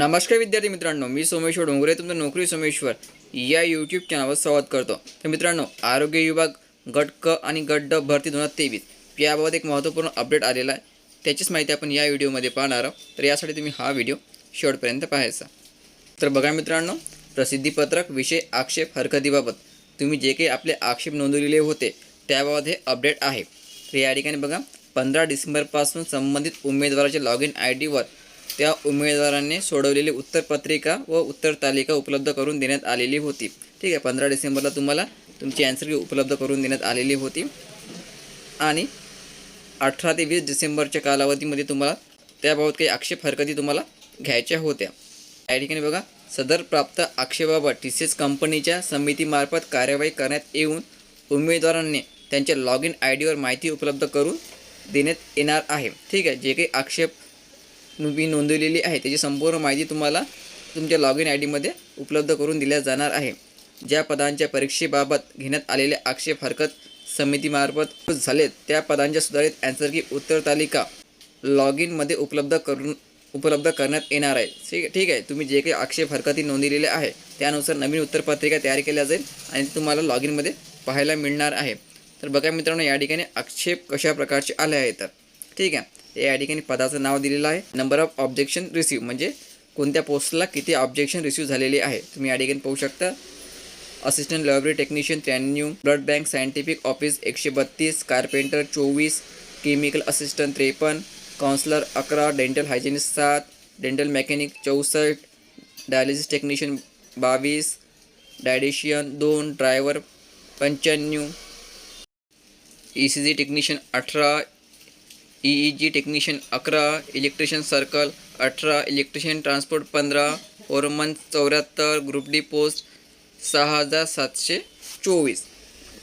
नमस्कार विद्यार्थी मित्रांनो मी सोमेश्वर डोंगरे तुमचं नोकरी सोमेश्वर या यूट्यूब चॅनलवर स्वागत करतो. तर मित्रांनो आरोग्य विभाग गट क आणि गट ड भरती दोन हजार तेवीस याबाबत एक महत्त्वपूर्ण अपडेट आलेला आहे. त्याचीच माहिती आपण या व्हिडिओमध्ये पाहणार आहोत. तर यासाठी तुम्ही हा व्हिडिओ शेवटपर्यंत पाहायचा. तर बघा मित्रांनो प्रसिद्धीपत्रक विषय आक्षेप हरकतीबाबत तुम्ही जे काही आपले आक्षेप नोंदवलेले होते त्याबाबत हे अपडेट आहे. तर या ठिकाणी बघा पंधरा डिसेंबरपासून संबंधित उमेदवाराच्या लॉग इन आय डीवर त्या उमेदवारांनी सोडवलेली उत्तरपत्रिका व उत्तर तालिका उपलब्ध करून देण्यात आलेली होती. ठीक आहे पंधरा डिसेंबरला तुम्हाला तुमची ॲन्सर उपलब्ध करून देण्यात आलेली होती. आणि अठरा ते वीस डिसेंबरच्या कालावधीमध्ये तुम्हाला त्याबाबत काही आक्षेप हरकती तुम्हाला घ्यायच्या होत्या. या ठिकाणी बघा सदर प्राप्त आक्षेपाबाबत टी सी एस कंपनीच्या समितीमार्फत कार्यवाही करण्यात येऊन उमेदवारांनी त्यांच्या लॉग इन आय डीवर माहिती उपलब्ध करून देण्यात येणार आहे. ठीक आहे जे काही आक्षेप तुम्ही नोंदवलेली आहे. त्याची संपूर्ण माहिती तुम्हाला तुमच्या लॉग इन आय डीमध्ये उपलब्ध करून दिल्या जाणार आहे. ज्या पदांच्या परीक्षेबाबत घेण्यात आलेले आक्षेप हरकत समितीमार्फत झाले त्या पदांच्या सुधारित ॲन्सर की उत्तर तालिका लॉग इनमध्ये उपलब्ध करून उपलब्ध करण्यात येणार आहे. ठीक ठीक आहे. तुम्ही जे काही आक्षेप हरकती नोंदवलेल्या आहे त्यानुसार नवीन उत्तरपत्रिका तयार केल्या जाईल आणि तुम्हाला लॉग इनमध्ये पाहायला मिळणार आहे. तर बघा मित्रांनो या ठिकाणी आक्षेप कशा प्रकारचे आले आहेत. तर ठीक आहे. या ठिकाणी पदाचं नाव दिलेलं आहे. नंबर ऑफ ऑब्जेक्शन रिसीव म्हणजे कोणत्या पोस्टला किती ऑब्जेक्शन रिसीव झालेले आहे. तुम्ही या ठिकाणी पाहू शकता. असिस्टंट लॉबरी टेक्निशियन त्र्याण्णव ब्लड बँक सायंटिफिक ऑफिस एकशे बत्तीस कार्पेंटर चोवीस केमिकल असिस्टंट त्रेपन्न काउन्सलर अकरा डेंटल हायजिनिस्ट सात डेंटल मेकॅनिक चौसष्ट डायलिसिस टेक्निशियन बावीस डायडिशियन दोन ड्रायव्हर पंच्याण्णव ई सी जी टेक्निशियन अठरा ई ई जी टेक्निशियन अकरा इलेक्ट्रिशियन सर्कल अठरा इलेक्ट्रिशियन ट्रान्सपोर्ट पंधरा ओरमन चौऱ्याहत्तर ग्रुप डी पोस्ट सहा हजार सातशे चोवीस.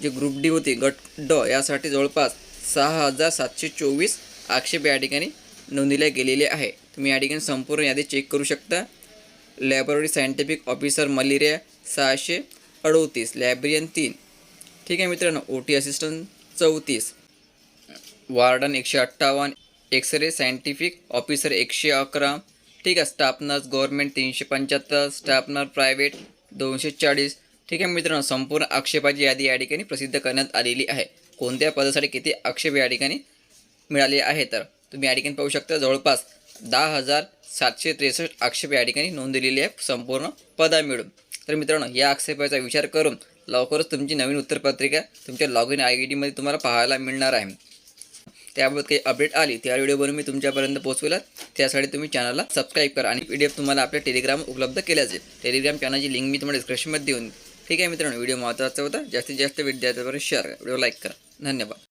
जे ग्रुप डी होती गट ड यासाठी जवळपास सहा हजार सातशे चोवीस आक्षेप या ठिकाणी नोंदविल्या गेलेले आहे. तुम्ही या ठिकाणी संपूर्ण यादी चेक करू शकता. लॅबोरेटरी सायंटिफिक ऑफिसर मलेरिया सहाशे अडोतीस लॅब्रियन तीन. ठीक आहे मित्रांनो ओ टी असिस्टंट चौतीस. वार्डन एकशे अठ्ठावन्न एक्सरे सायंटिफिक ऑफिसर एकशे अकरा ठीक आहे स्टाफ नर्स गव्हर्नमेंट तीनशे पंच्याहत्तर स्टाफ नर्स प्रायव्हेट दोनशे चाळीस ठीक आहे मित्रांनो संपूर्ण आक्षेपाची यादी या ठिकाणी प्रसिद्ध करण्यात आलेली आहे. कोणत्या पदासाठी किती आक्षेप या ठिकाणी मिळाले आहे? तर तुम्ही या ठिकाणी पाहू शकता जवळपास दहा हजार सातशे त्रेसष्ट आक्षेप या ठिकाणी नोंदवलेले आहे संपूर्ण पदा मिळून तर मित्रांनो या आक्षेपाचा विचार करून लवकरच तुमची नवीन उत्तरपत्रिका तुमच्या लॉग इन आय डीमध्ये तुम्हाला पाहायला मिळणार आहे. त्याबाबत काही अपडेट आली त्या व्हिडिओवरून मी तुमच्यापर्यंत पोहोचविला त्यासाठी तुम्ही चॅनलला सबस्क्राईब करा आणि पी डी एफ तुम्हाला आपल्या टेलिग्राम उपलब्ध केल्या जाईल टेलिग्राम चॅनलची लिंक मी तुम्हाला डिस्क्रिप्शनमध्ये देऊन ठीक आहे मित्रांनो व्हिडिओ महत्त्वाचा होता. जास्तीत जास्त विद्यार्थ्यांपर्यंत शेअर करा. व्हिडिओ लाईक करा. धन्यवाद.